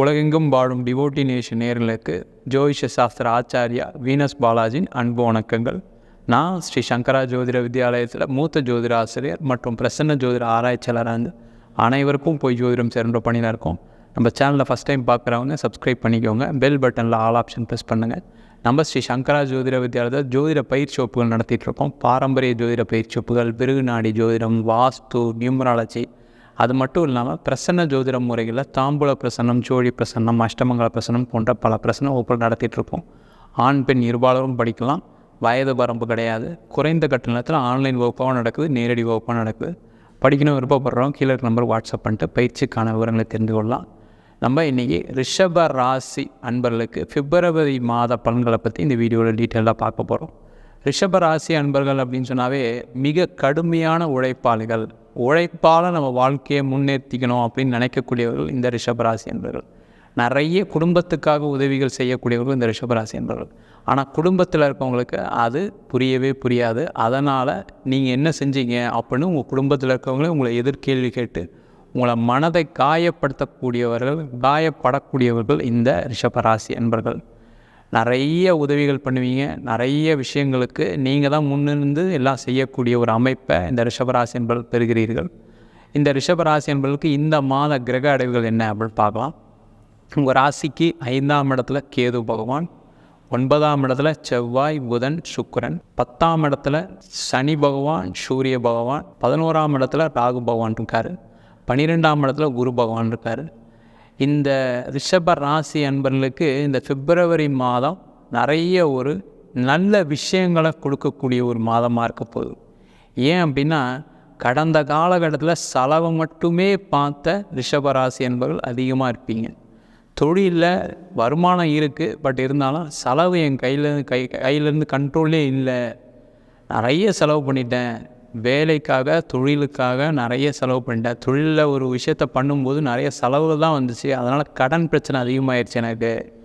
உலகெங்கும் வாழும் devotee nation நேர்களுக்கு ஜோதிஷ சாஸ்திர ஆச்சாரியா வீனஸ் பாலாஜியின் அன்பு வணக்கங்கள். நான் ஸ்ரீ சங்கரா ஜோதிட வித்யாலயத்தில் மூத்த ஜோதிட ஆசிரியர் மற்றும் பிரசன்ன ஜோதிட ஆராய்ச்சியாளராக இருந்து அனைவருக்கும் போய் ஜோதிடம் சேர்ந்த பணியில் இருக்கோம். நம்ம சேனலில் ஃபஸ்ட் டைம் பார்க்குறவங்க சப்ஸ்கிரைப் பண்ணிக்கோங்க. பெல் பட்டனில் ஆல் ஆப்ஷன் ப்ரெஸ் பண்ணுங்கள் நம்ம ஸ்ரீ சங்கரா ஜோதிட வித்யாலயத்தில் ஜோதிட பயிற்சி வகுப்புகள் நடத்திட்டு இருக்கோம். பாரம்பரிய ஜோதிட பயிற்சி வகுப்புகள் பிருகுநாடி ஜோதிடம் வாஸ்து நியூமராலஜி அது மட்டும் இல்லாமல் பிரசன்ன ஜோதிட முறைகளில் தாம்பூல பிரசன்னம் ஜோடி பிரசன்னம் அஷ்டமங்கல பிரசன்னம் போன்ற பல பிரசன்ன வகுப்புகள் நடத்திட்டுருப்போம். ஆண் பெண் இருபாலரும் படிக்கலாம். வயது வரம்பு கிடையாது. குறைந்த கட்டணத்தில் ஆன்லைன் வகுப்பாகவும் நடக்குது நேரடி வகுப்பாக நடக்குது. படிக்கணும் விருப்பப்படுறோம் கீழே இருக்க நம்பர் வாட்ஸ்அப் பண்ணிட்டு பயிற்சிக்கான விவரங்களை தெரிந்து கொள்ளலாம். நம்ம இன்றைக்கி ரிஷப ராசி அன்பர்களுக்கு பிப்ரவரி மாத பலன்களை பற்றி இந்த வீடியோவில் டீட்டெயிலாக பார்க்க போகிறோம் ரிஷப ராசி அன்பர்கள் அப்படின்னு சொன்னாவே மிக கடுமையான உழைப்பாளிகள். உழைப்பால் நம்ம வாழ்க்கையை முன்னேற்றிக்கணும் அப்படின்னு நினைக்கக்கூடியவர்கள் இந்த ரிஷபராசி என்பவர்கள் நிறைய குடும்பத்துக்காக உதவிகள் செய்யக்கூடியவர்கள் இந்த ரிஷபராசி என்பவர்கள் ஆனால் குடும்பத்தில் இருக்கவங்களுக்கு அது புரியவே புரியாது. அதனால் நீங்கள் என்ன செஞ்சீங்க அப்படின்னு உங்கள் குடும்பத்தில் இருக்கவங்களே உங்களை எதிர்கேள்வி கேட்டு உங்களை மனதை காயப்படுத்தக்கூடியவர்கள் காயப்படக்கூடியவர்கள் இந்த ரிஷபராசி என்பர்கள். நிறைய உதவிகள் பண்ணுவீங்க. நிறைய விஷயங்களுக்கு நீங்கள் தான் முன்னிருந்து எல்லாம் செய்யக்கூடிய ஒரு அமைப்பை இந்த ரிஷபராசி என்பது பெறுகிறீர்கள். இந்த ரிஷபராசி என்பதற்கு இந்த மாத கிரக அடைவுகள் என்ன அப்படின்னு பார்க்கலாம். உங்கள் ராசிக்கு ஐந்தாம் இடத்துல கேது பகவான் ஒன்பதாம் இடத்துல செவ்வாய் புதன் சுக்கரன் பத்தாம் இடத்துல சனி பகவான் சூரிய பகவான் பதினோராம் இடத்துல ராகு பகவான் இருக்கார். பன்னிரெண்டாம் இடத்துல குரு பகவான் இருக்கார். இந்த ரிஷப ராசி அன்பர்களுக்கு இந்த பிப்ரவரி மாதம் நிறைய ஒரு நல்ல விஷயங்களை கொடுக்கக்கூடிய ஒரு மாதமாக இருக்க போகுது. ஏன் அப்படின்னா கடந்த காலகட்டத்தில் செலவை மட்டுமே பார்த்த ரிஷபராசி என்பவர்கள் அதிகமாக இருப்பீங்க. தொழிலில் வருமானம் இருக்குது பட் இருந்தாலும் செலவு என் கையில் கை கையிலேருந்து கண்ட்ரோலே இல்லை. நிறைய செலவு பண்ணிட்டேன். வேலைக்காக தொழிலுக்காக நிறைய செலவு பண்ணிட்டேன். தொழிலில் ஒரு விஷயத்த பண்ணும்போது நிறைய செலவுகள் தான் வந்துச்சு. அதனால் கடன் பிரச்சனை அதிகமாகிடுச்சு எனக்கு.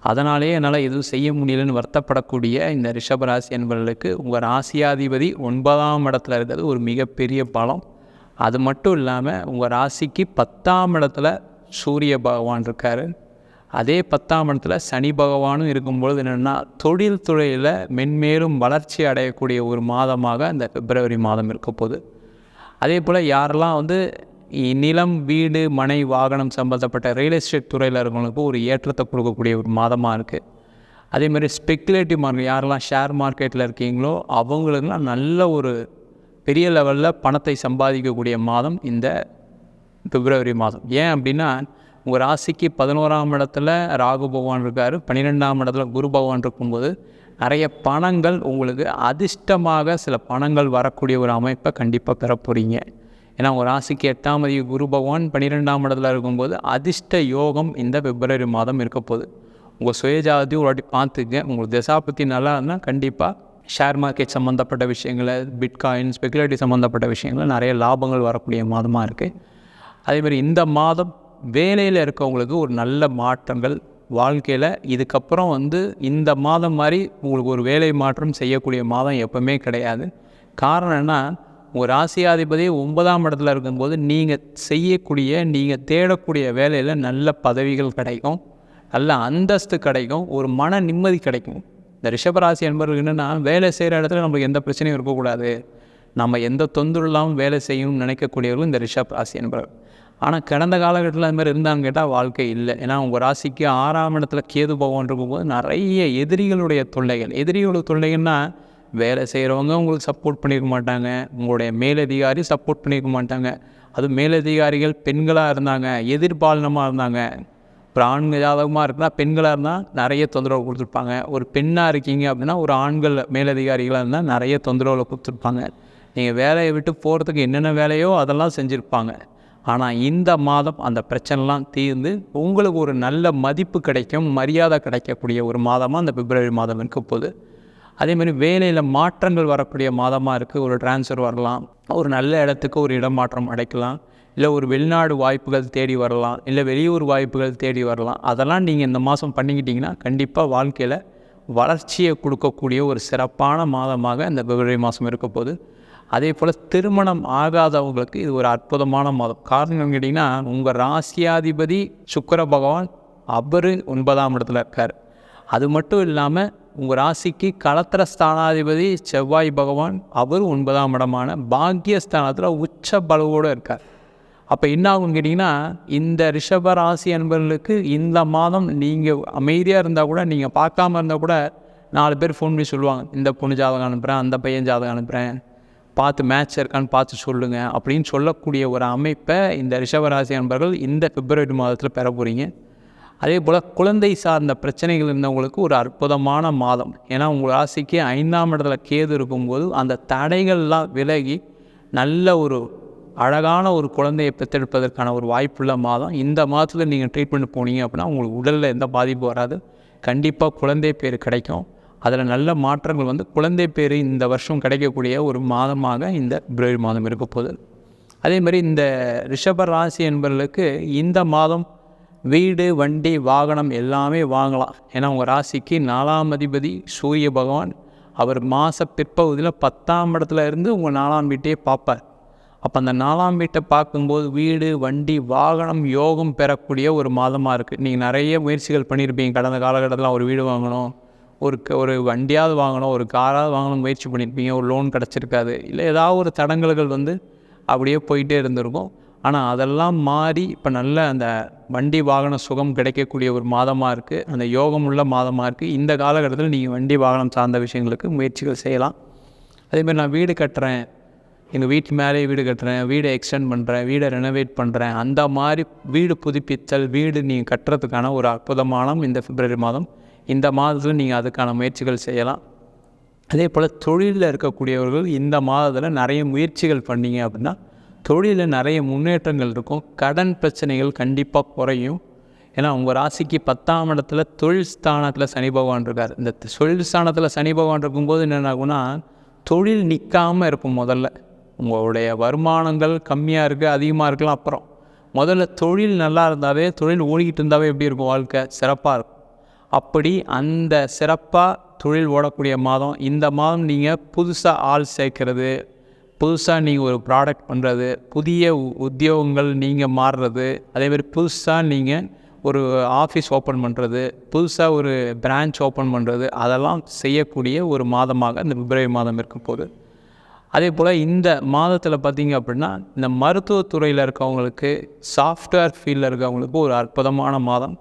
அதனாலேயே என்னால் எதுவும் செய்ய முடியலன்னு வருத்தப்படக்கூடிய இந்த ரிஷபராசி என்பவர்களுக்கு உங்கள் ராசியாதிபதி ஒன்பதாம் இடத்துல இருக்கிறது ஒரு மிகப்பெரிய பலம். அது மட்டும் இல்லாமல் உங்கள் ராசிக்கு பத்தாம் இடத்துல சூரிய பகவான் இருக்கார். அதே பத்தாம் இடத்துல சனி பகவானும் இருக்கும்பொழுது என்னென்னா தொழில் துறையில் மென்மேலும் வளர்ச்சி அடையக்கூடிய ஒரு மாதமாக இந்த பிப்ரவரி மாதம் இருக்க போகுது. அதே போல் யாரெல்லாம் வந்து நிலம் வீடு மனை வாகனம் சம்மந்தப்பட்ட ரியல் எஸ்டேட் துறையில் இருக்கவங்களுக்கு ஒரு ஏற்றத்தை கொடுக்கக்கூடிய ஒரு மாதமாக இருக்குது அதேமாதிரி ஸ்பெக்குலேட்டிவ் மார்க்கெட் யாரெல்லாம் ஷேர் மார்க்கெட்டில் இருக்கீங்களோ அவங்களுக்குலாம் நல்ல ஒரு பெரிய லெவலில் பணத்தை சம்பாதிக்கக்கூடிய மாதம் இந்த பிப்ரவரி மாதம். ஏன் அப்படின்னா உங்கள் ராசிக்கு பதினோராம் இடத்துல ராகு பகவான் இருக்கார். பன்னிரெண்டாம் இடத்துல குரு பகவான் இருக்கும்போது நிறைய பணங்கள் உங்களுக்கு அதிர்ஷ்டமாக சில பணங்கள் வரக்கூடிய ஒரு அமைப்பை கண்டிப்பாக பெற போகிறீங்க ஏன்னா உங்கள் ராசிக்கு எட்டாம் அதிக குரு பகவான் பன்னிரெண்டாம் இடத்துல இருக்கும்போது அதிர்ஷ்ட யோகம் இந்த பிப்ரவரி மாதம் இருக்க போகுது. உங்கள் சுயஜாதியும் ஒரு வாட்டி பார்த்துக்க உங்களுக்கு பற்றி நல்லா இருந்தால் கண்டிப்பாக ஷேர் மார்க்கெட் சம்மந்தப்பட்ட விஷயங்களை பிட்காயின் ஸ்பெகுலேட்டி சம்மந்தப்பட்ட விஷயங்களை நிறைய லாபங்கள் வரக்கூடிய மாதமாக இருக்குது அதேமாதிரி இந்த மாதம் வேலையில் இருக்கவங்களுக்கு ஒரு நல்ல மாற்றங்கள் வாழ்க்கையில் இதுக்கப்புறம் வந்து இந்த மாதம் மாதிரி உங்களுக்கு ஒரு வேலை மாற்றம் செய்யக்கூடிய மாதம் எப்போவுமே கிடையாது. காரணம் என்ன உங்கள் ராசியாதிபதி ஒன்பதாம் இடத்துல இருக்கும்போது நீங்கள் செய்யக்கூடிய நீங்கள் தேடக்கூடிய வேலையில் நல்ல பதவிகள் கிடைக்கும். நல்ல அந்தஸ்து கிடைக்கும். ஒரு மன நிம்மதி கிடைக்கும். இந்த ரிஷபராசி என்பவர்கள் என்னென்னா வேலை செய்கிற இடத்துல நம்மளுக்கு எந்த பிரச்சனையும் இருக்கக்கூடாது. நம்ம எந்த தொந்தரவு இல்லாமல் வேலை செய்யணும்னு நினைக்கக்கூடியவர்கள் இந்த ரிஷப் ராசி என்பவர் ஆனால் கடந்த காலகட்டத்தில் அது மாதிரி இருந்தான்னு கேட்டால் வாழ்க்கை இல்லை. ஏன்னா உங்கள் ராசிக்கு ஆறாம் இடத்துல கேது பகவான் இருக்கும்போது நிறைய எதிரிகளுடைய தொல்லைகள். எதிரிகளோட தொல்லைகள்னால் வேலை செய்கிறவங்க உங்களுக்கு சப்போர்ட் பண்ணியிருக்க மாட்டாங்க. உங்களுடைய மேலதிகாரி சப்போர்ட் பண்ணியிருக்க மாட்டாங்க. அது மேலதிகாரிகள் பெண்களாக இருந்தாங்க எதிர்பாலனமாக இருந்தாங்க. ஒரு ஆண்கள் ஜாதகமாக இருக்குன்னா பெண்களாக இருந்தால் நிறைய தொந்தரவு கொடுத்துருப்பாங்க. ஒரு பெண்ணாக இருக்கீங்க அப்படின்னா ஒரு ஆண்கள் மேலதிகாரிகளாக இருந்தால் நிறைய தொந்தரவுகளை கொடுத்துருப்பாங்க. நீங்கள் வேலையை விட்டு போகிறதுக்கு என்னென்ன வேலையோ அதெல்லாம் செஞ்சுருப்பாங்க. ஆனால் இந்த மாதம் அந்த பிரச்சனைலாம் தீர்ந்து உங்களுக்கு ஒரு நல்ல மதிப்பு கிடைக்கும் மரியாதை கிடைக்கக்கூடிய ஒரு மாதமாக அந்த பிப்ரவரி மாதம் இருக்க போகுது. அதேமாதிரி வேலையில் மாற்றங்கள் வரக்கூடிய மாதமாக இருக்குது ஒரு டிரான்ஸ்ஃபர் வரலாம். ஒரு நல்ல இடத்துக்கு ஒரு இடமாற்றம் அடைக்கலாம். இல்லை ஒரு வெளிநாடு வாய்ப்புகள் தேடி வரலாம். இல்லை வெளியூர் வாய்ப்புகள் தேடி வரலாம். அதெல்லாம் நீங்கள் இந்த மாதம் பண்ணிக்கிட்டிங்கன்னா கண்டிப்பாக வாழ்க்கையில் வளர்ச்சியை கொடுக்கக்கூடிய ஒரு சிறப்பான மாதமாக இந்த பிப்ரவரி மாதம் இருக்க போகுது. அதே போல் திருமணம் ஆகாதவங்களுக்கு இது ஒரு அற்புதமான மாதம். காரணம் கேட்டிங்கன்னா உங்கள் ராசியாதிபதி சுக்கிர பகவான் அவர் ஒன்பதாம் இடத்துல இருக்கார். அது மட்டும் இல்லாமல் உங்கள் ராசிக்கு களத்திர ஸ்தானாதிபதி செவ்வாய் பகவான் அவர் ஒன்பதாம் இடமான பாக்கியஸ்தானத்தில் உச்ச பலவோடு இருக்கார். அப்போ என்ன ஆகும்னு கேட்டிங்கன்னா இந்த ரிஷப ராசி அன்பர்களுக்கு இந்த மாதம் நீங்கள் அமைதியாக இருந்தால் கூட நீங்கள் பார்க்காம இருந்தால் கூட நாலு பேர் ஃபோன் பண்ணி சொல்லுவாங்க. இந்த பொண்ணு ஜாதகம் அனுப்புகிறேன் அந்த பையன் ஜாதகம் அனுப்புகிறேன் பார்த்து மேட்ச் இருக்கான்னு பார்த்து சொல்லுங்கள் அப்படின்னு சொல்லக்கூடிய ஒரு அமைப்பை இந்த ரிஷபராசி அன்பர்கள் இந்த பிப்ரவரி மாதத்தில் பெற போகிறீங்க அதே போல் குழந்தை சார்ந்த பிரச்சனைகள் இருந்தவங்களுக்கு ஒரு அற்புதமான மாதம். ஏன்னா உங்கள் ராசிக்கு ஐந்தாம் இடத்துல கேது இருக்கும்போது அந்த தடைகள்லாம் விலகி நல்ல ஒரு அழகான ஒரு குழந்தையை பெற்றெடுப்பதற்கான ஒரு வாய்ப்புள்ள மாதம். இந்த மாதத்தில் நீங்கள் ட்ரீட்மெண்ட் போனீங்க அப்படின்னா உங்களுக்கு உடலில் எந்த பாதிப்பும் வராது. கண்டிப்பாக குழந்தை பேர் கிடைக்கும். அதில் நல்ல மாற்றங்கள் வந்து குழந்தை பேர் இந்த வருஷம் கிடைக்கக்கூடிய ஒரு மாதமாக இந்த பிப்ரவரி மாதம் இருக்க போகுது. அதே மாதிரி இந்த ரிஷப ராசி என்பவர்களுக்கு இந்த மாதம் வீடு வண்டி வாகனம் எல்லாமே வாங்கலாம். ஏன்னா உங்கள் ராசிக்கு நாலாம் அதிபதி சூரிய பகவான் அவர் மாத பிற்பகுதியில் பத்தாம் இடத்துல இருந்து உங்கள் நாலாம் வீட்டையே பார்ப்பார். அப்போ அந்த நாலாம் வீட்டை பார்க்கும்போது வீடு வண்டி வாகனம் யோகம் பெறக்கூடிய ஒரு மாதமாக இருக்குது நீங்கள் நிறைய முயற்சிகள் பண்ணியிருப்பீங்க கடந்த காலகட்டத்தில் ஒரு வீடு வாங்கணும் ஒரு க- ஒரு வண்டியாவது வாங்கணும் ஒரு காராவது வாங்கணும் முயற்சி பண்ணியிருப்பீங்க ஒரு லோன் கிடச்சிருக்காது. இல்லை ஏதாவது ஒரு தடங்கல்கள் வந்து அப்படியே போயிட்டே இருந்திருக்கும். ஆனால் அதெல்லாம் மாறி இப்போ நல்ல அந்த வண்டி வாகன சுகம் கிடைக்கக்கூடிய ஒரு மாதமாக இருக்குது அந்த யோகம் உள்ள மாதமாக இருக்குது இந்த காலகட்டத்தில் நீங்கள் வண்டி வாகனம் சார்ந்த விஷயங்களுக்கு முயற்சிகள் செய்யலாம். அதேமாதிரி நான் வீடு கட்டுறேன். எங்கள் வீட்டு மேலே வீடு கட்டுறேன். வீடை எக்ஸ்டெண்ட் பண்ணுறேன் வீடை ரெனோவேட் பண்ணுறேன் அந்த மாதிரி வீடு புதுப்பித்தல் வீடு நீங்கள் கட்டுறதுக்கான ஒரு அற்புதமான இந்த பிப்ரவரி மாதம் இந்த மாதத்தில் நீங்கள் அதுக்கான முயற்சிகள் செய்யலாம். அதே போல் தொழிலில் இருக்கக்கூடியவர்கள் இந்த மாதத்தில் நிறைய முயற்சிகள் பண்ணீங்க அப்படின்னா தொழிலில் நிறைய முன்னேற்றங்கள் இருக்கும். கடன் பிரச்சனைகள் கண்டிப்பாக குறையும். ஏன்னா உங்கள் ராசிக்கு பத்தாம் இடத்துல தொழில் ஸ்தானத்தில் சனி பகவான் இருக்கார். இந்த தொழில் ஸ்தானத்தில் சனி பகவான் இருக்கும்போது என்னென்னாகும்னா தொழில் நிற்காமல் இருக்கும் முதல்ல. உங்களுடைய வருமானங்கள் கம்மியாக இருக்குது அதிகமாக இருக்கலாம் அப்புறம். முதல்ல தொழில் நல்லா இருந்தாவே தொழில் ஓடிக்கிட்டு இருந்தாவே எப்படி இருக்கும் வாழ்க்கை? சிறப்பாக இருக்கும். அப்படி அந்த சிறப்பாக தொழில் ஓடக்கூடிய மாதம் இந்த மாதம் நீங்கள் புதுசாக ஆள் சேர்க்கறது புதுசாக நீங்கள் ஒரு ப்ராடக்ட் பண்ணுறது புதிய உ- உத்தியோகங்கள் நீங்கள் மாறுறது அதேமாதிரி புதுசாக நீங்கள் ஒரு ஆஃபீஸ் ஓப்பன் பண்ணுறது புதுசாக ஒரு பிரான்ச் ஓப்பன் பண்ணுறது அதெல்லாம் செய்யக்கூடிய ஒரு மாதமாக இந்த பிப்ரவரி மாதம் இருக்க போகுது அதே போல் இந்த மாதத்தில் பார்த்தீங்க அப்படின்னா இந்த மருத்துவத்துறையில் இருக்கவங்களுக்கு சாஃப்ட்வேர் ஃபீல்டில் இருக்கவங்களுக்கு ஒரு அற்புதமான மாதம்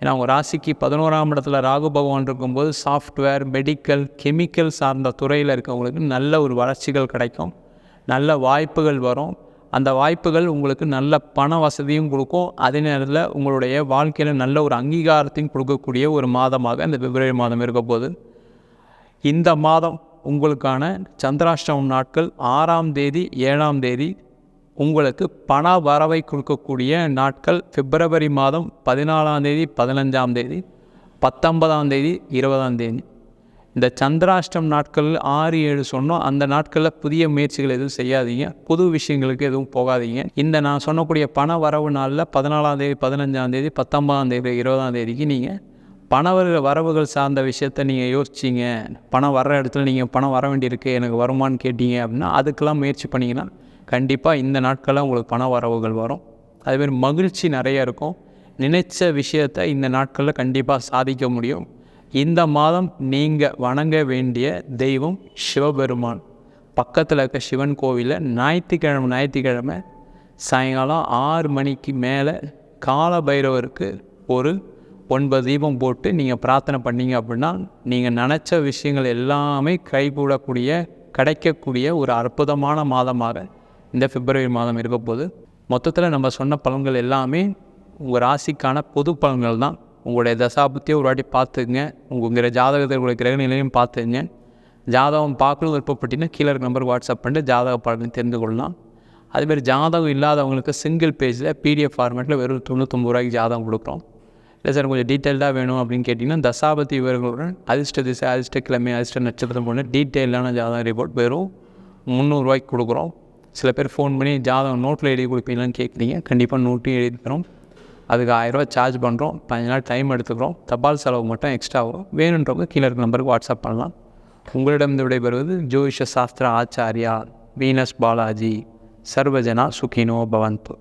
ஏன்னா அவங்க ராசிக்கு பதினோராம் இடத்துல ராகு பகவான் இருக்கும்போது சாஃப்ட்வேர் மெடிக்கல் கெமிக்கல் சார்ந்த துறையில் இருக்கவங்களுக்கு நல்ல ஒரு வளர்ச்சிகள் கிடைக்கும். நல்ல வாய்ப்புகள் வரும். அந்த வாய்ப்புகள் உங்களுக்கு நல்ல பண வசதியும் கொடுக்கும். அதே நேரத்தில் உங்களுடைய வாழ்க்கையில் நல்ல ஒரு அங்கீகாரத்தையும் கொடுக்கக்கூடிய ஒரு மாதமாக இந்த பிப்ரவரி மாதம் இருக்க போது இந்த மாதம் உங்களுக்கான சந்திராஷ்டமம் நாட்கள் ஆறாம் தேதி ஏழாம் தேதி உங்களுக்கு பண வரவை கொடுக்கக்கூடிய நாட்கள் பிப்ரவரி மாதம் பதினாலாம் தேதி பதினஞ்சாம் தேதி பத்தொன்பதாம் தேதி இருபதாம் தேதி. இந்த சந்திராஷ்டம் நாட்கள் ஆறு ஏழு சொன்னோம். அந்த நாட்களில் புதிய முயற்சிகள் எதுவும் செய்யாதீங்க. புது விஷயங்களுக்கு எதுவும் போகாதீங்க. இந்த நான் சொன்னக்கூடிய பண வரவு நாளில் பதினாலாம் தேதி பதினஞ்சாம் தேதி பத்தொன்பதாம் தேதி இருபதாம் தேதிக்கு நீங்கள் பண வர வரவுகள் சார்ந்த விஷயத்த நீங்கள் யோசிச்சிங்க. பணம் வர்ற இடத்துல நீங்கள் பணம் வர வேண்டியிருக்கு. எனக்கு வருமான்னு கேட்டீங்க அப்படின்னா அதுக்கெல்லாம் முயற்சி பண்ணிங்கன்னா கண்டிப்பாக இந்த நாட்களில் உங்களுக்கு பண வரவுகள் வரும். அதுமாரி மகிழ்ச்சி நிறைய இருக்கும். நினைச்ச விஷயத்தை இந்த நாட்களில் கண்டிப்பாக சாதிக்க முடியும். இந்த மாதம் நீங்கள் வணங்க வேண்டிய தெய்வம் சிவபெருமான். பக்கத்தில் இருக்க சிவன் கோவிலில் ஞாயிற்றுக்கிழமை ஞாயிற்றுக்கிழமை சாயங்காலம் ஆறு மணிக்கு மேலே கால பைரவருக்கு ஒரு ஒன்பது தீபம் போட்டு நீங்கள் பிரார்த்தனை பண்ணீங்க அப்படின்னா நீங்கள் நினச்ச விஷயங்கள் எல்லாமே கைகூடக்கூடிய கிடைக்கக்கூடிய ஒரு அற்புதமான மாதமாக இந்த பிப்ரவரி மாதம் இருக்க போது மொத்தத்தில் நம்ம சொன்ன பலன்கள் எல்லாமே உங்கள் ராசிக்கான பொது பலன்கள் தான். உங்களுடைய தசாபத்தியை ஒரு வாட்டி பார்த்துங்க உங்கள் ஜாதகத்தை உங்களுடைய கிரக நிலையும் பார்த்துங்க ஜாதகம் பார்க்கணும் விருப்பப்பட்டீங்கன்னா கீழே இருக்க நம்பருக்கு வாட்ஸ்அப் பண்ணிட்டு ஜாதக பலனை தெரிந்து கொள்ளலாம். அதுமாரி ஜாதகம் இல்லாதவங்களுக்கு சிங்கிள் பேஜில் பிடிஎஃப் ஃபார்மேட்டில் வெறும் தொண்ணூத்தொம்பது ரூபாய்க்கு ஜாதகம் கொடுக்குறோம். இல்லை சார் கொஞ்சம் டீட்டெயில்டாக வேணும் அப்படின்னு கேட்டிங்கன்னா தசாபதி விவரங்களுடன் அதிர்ஷ்ட திசை அதிர்ஷ்ட கிழமை அதிர்ஷ்ட நட்சத்திரம் போன்ற டீட்டெயிலான ஜாதகம் ரிப்போர்ட் வெறும் முந்நூறுரூவாய்க்கு கொடுக்குறோம். சில பேர் ஃபோன் பண்ணி ஜாதகம் நோட்டில் எழுதி கொடுப்பீங்களான்னு கேட்குறீங்க கண்டிப்பாக நோட்டையும் எழுதி தரோம் அதுக்கு ஆயிரரூவா சார்ஜ் பண்ணுறோம் பதினஞ்சு நாள் டைம் எடுத்துக்கிறோம். தபால் செலவு மட்டும் எக்ஸ்ட்ரா வரும் வேணுன்றவங்க கீழே இருக்க நம்பருக்கு வாட்ஸ்அப் பண்ணலாம். உங்களிடம் விடைபெறுவது ஜோதிஷ சாஸ்திர ஆச்சாரியா வீனஸ் பாலாஜி. சர்வஜனா சுகினோ பவந்த்.